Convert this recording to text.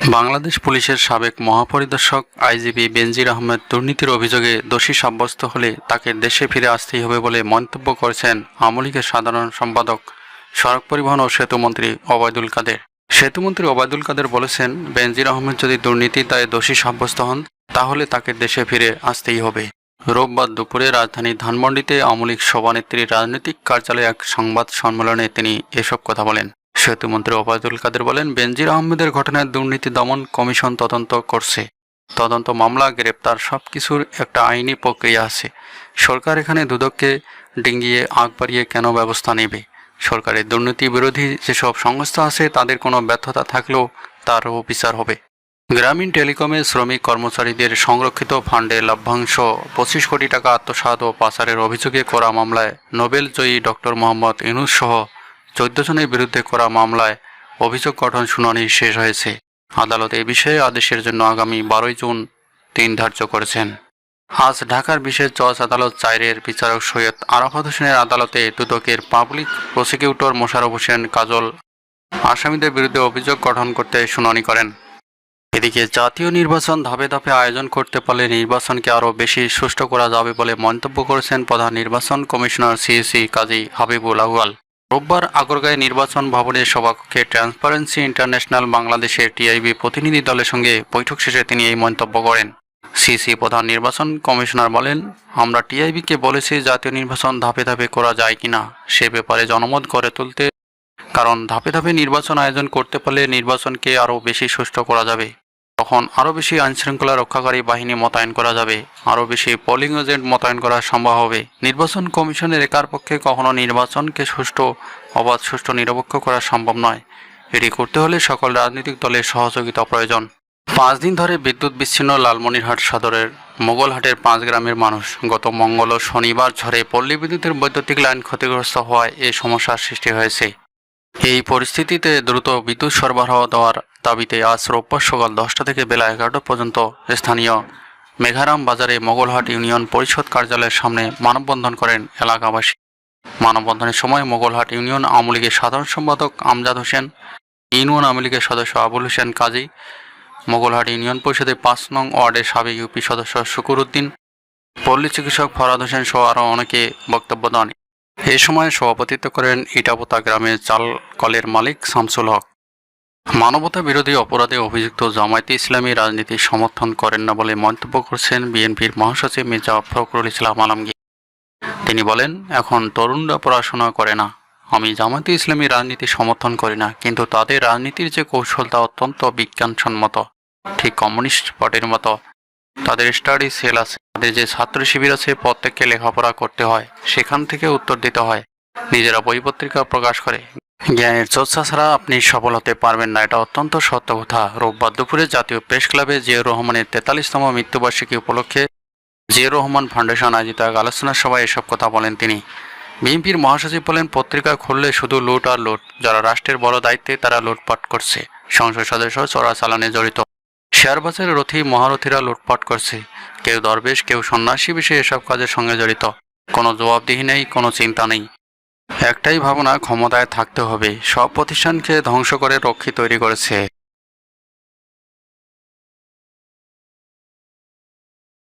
বাংলাদেশ পুলিশের সাবেক মহাপরিদর্শক আইজিপি বেনজির আহমেদ দুর্নীতির অভিযোগে দোষী সাব্যস্ত হলে তাকে দেশে ফিরে আসতেই হবে বলে মন্তব্য করেছেন আওয়ামী লীগের সাধারণ সম্পাদক, সড়ক পরিবহন ও সেতুমন্ত্রী ওবায়দুল কাদের। সেতুমন্ত্রী ওবায়দুল কাদের বলেছেন, বেনজির আহমেদ যদি দুর্নীতি দায়ে দোষী সাব্যস্ত হন, তাহলে তাকে দেশে ফিরে আসতেই হবে। রোববার দুপুরে রাজধানী ধানমন্ডিতে আওয়ামী লীগ সভানেত্রীর রাজনৈতিক কার্যালয়ে এক সংবাদ সম্মেলনে তিনি এসব কথা বলেন। সেতুমন্ত্রী ওবায়দুল কাদের বলেন, বেনজির আহমেদের ঘটনায় দুর্নীতি দমন কমিশন তদন্ত করছে। তদন্ত মামলা, গ্রেপ্তার সব কিছুর একটা আইনি প্রক্রিয়া আছে। সরকার এখানে দুদককে ডিঙ্গিয়ে আগ বাড়িয়ে কেন ব্যবস্থা নেবে? সরকারের দুর্নীতি বিরোধী যেসব সংস্থা আছে, তাদের কোনো ব্যর্থতা থাকলেও তারও বিচার হবে। গ্রামীণ টেলিকমে শ্রমিক কর্মচারীদের সংরক্ষিত ফান্ডে লভ্যাংশ, পঁচিশ কোটি টাকা আত্মসাৎ ও পাচারের অভিযোগে করা মামলায় নোবেল জয়ী ডক্টর মোহাম্মদ ইনুস সহ চোদ্দ জনের বিরুদ্ধে করা মামলায় অভিযোগ গঠন শুনানি শেষ হয়েছে। আদালত এ বিষয়ে আদেশের জন্য আগামী বারোই জুন দিন ধার্য করেছেন। আজ ঢাকার বিশেষ জজ আদালত চাইরের বিচারক সৈয়দ আরাফাত হোসেনের আদালতে দুদকের পাবলিক প্রসিকিউটর মোশারফ হোসেন কাজল আসামিদের বিরুদ্ধে অভিযোগ গঠন করতে শুনানি করেন। এদিকে জাতীয় নির্বাচন ধাপে ধাপে আয়োজন করতে পারলে নির্বাচনকে আরও বেশি সুষ্ঠু করা যাবে বলে মন্তব্য করেছেন প্রধান নির্বাচন কমিশনার সিএসি কাজী হাবিবুল আউয়াল রোববার আগরগাঁয় নির্বাচন ভবনের সভাকক্ষে ট্রান্সপারেন্সি ইন্টারন্যাশনাল বাংলাদেশের টিআইবি প্রতিনিধি দলের সঙ্গে বৈঠক শেষে তিনি এই মন্তব্য করেন। সিসি প্রধান নির্বাচন কমিশনার বলেন, আমরা টিআইবিকে বলেছি জাতীয় নির্বাচন ধাপে ধাপে করা যায় কিনা, সে ব্যাপারে জনমত গড়ে তুলতে, কারণ ধাপে ধাপে নির্বাচন আয়োজন করতে পারলে নির্বাচনকে আরও বেশি সুষ্ঠু করা যাবে। তখন আরও বেশি আইনশৃঙ্খলা রক্ষাকারী বাহিনী মোতায়েন করা যাবে। আরও বেশি পোলিং এজেন্ট মোতায়েন করা সম্ভব হবে। নির্বাচন কমিশনের একার পক্ষে কখনো নির্বাচনকে সুষ্ঠু, অবাধ, সুষ্ঠু, নিরপেক্ষ করা সম্ভব নয়। এটি করতে হলে সকল রাজনৈতিক দলের সহযোগিতা প্রয়োজন। পাঁচ দিন ধরে বিদ্যুৎ বিচ্ছিন্ন লালমনিরহাট সদরের মোগলহাটের পাঁচ গ্রামের মানুষ গত মঙ্গল ও শনিবার ঝড়ে পল্লী বিদ্যুতের বৈদ্যুতিক লাইন ক্ষতিগ্রস্ত হওয়ায় এ সমস্যার সৃষ্টি হয়েছে। এই পরিস্থিতিতে দ্রুত বিদ্যুৎ সরবরাহ দেওয়ার দাবিতে আজ রোববার সকাল দশটা থেকে বেলা এগারোটা পর্যন্ত স্থানীয় মেঘারাম বাজারে মোগলহাট ইউনিয়ন পরিষদ কার্যালয়ের সামনে মানববন্ধন করেন এলাকাবাসী। মানববন্ধনের সময় মোগলহাট ইউনিয়ন আওয়ামী লীগের সাধারণ সম্পাদক আমজাদ হোসেন, ইউনিয়ন আওয়ামী লীগের সদস্য আবুল হোসেন কাজী, মোগলহাট ইউনিয়ন পরিষদের পাঁচ নং ওয়ার্ডের সাবেক ইউপি সদস্য শুকুর উদ্দিন, পল্লী চিকিৎসক ফরাদ হোসেন সহ আরও অনেকে বক্তব্য দেন। এ সময় সভাপতিত্ব করেন ইটাপোতা গ্রামের চাল কলের মালিক শামসুল হক। মানবতা বিরোধী অপরাধে অভিযুক্ত জামায়াতে ইসলামী রাজনীতি সমর্থন করেন না বলে মন্তব্য করছেন বিএনপির মহাসচিব মির্জা ফখরুল ইসলাম আলমগীর। তিনি বলেন, এখন তরুণরা পড়াশোনা করে না। আমি জামায়াতে ইসলামী রাজনীতি সমর্থন করি না, কিন্তু তাদের রাজনীতির যে কৌশল তা অত্যন্ত বিজ্ঞানসম্মত, ঠিক কমিউনিস্ট পার্টির মতো। তাদের স্টাডি সেল আছে। তাদের যে ছাত্র শিবির আছে, প্রত্যেককে লেখাপড়া করতে হয়। সেখান থেকে উত্তর দিতে হয়। নিজেরা বই পত্রিকা প্রকাশ করে। জ্ঞানের চর্চা ছাড়া আপনি সফল হতে পারবেন না। এটা অত্যন্ত সত্য কথা। রোববার দুপুরে জাতীয় প্রেস ক্লাবে জিয়াউর রহমানের তেতাল্লিশতম মৃত্যুবার্ষিকী উপলক্ষে জিয়াউর রহমান ফাউন্ডেশন আয়োজিত এক আলোচনা সভায় এসব কথা বলেন তিনি। বিএনপির মহাসচিব বলেন, পত্রিকা খুললে শুধু লুট আর লুট। যারা রাষ্ট্রের বড় দায়িত্বে তারা লুটপাট করছে। সংসদ সদস্য চোরাচালানে জড়িত। শেয়ার বাজারে রথী, মহারথীরা লুটপাট করছে। কেউ দরবেশ, কেউ সন্ন্যাসী বিষয়ে এসব কাজের সঙ্গে জড়িত। কোনো জবাবদিহি নেই, কোনো চিন্তা নেই। একটাই ভাবনা, ক্ষমতায় থাকতে হবে। সব প্রতিষ্ঠানকে ধ্বংস করে রক্ষী তৈরি করেছে।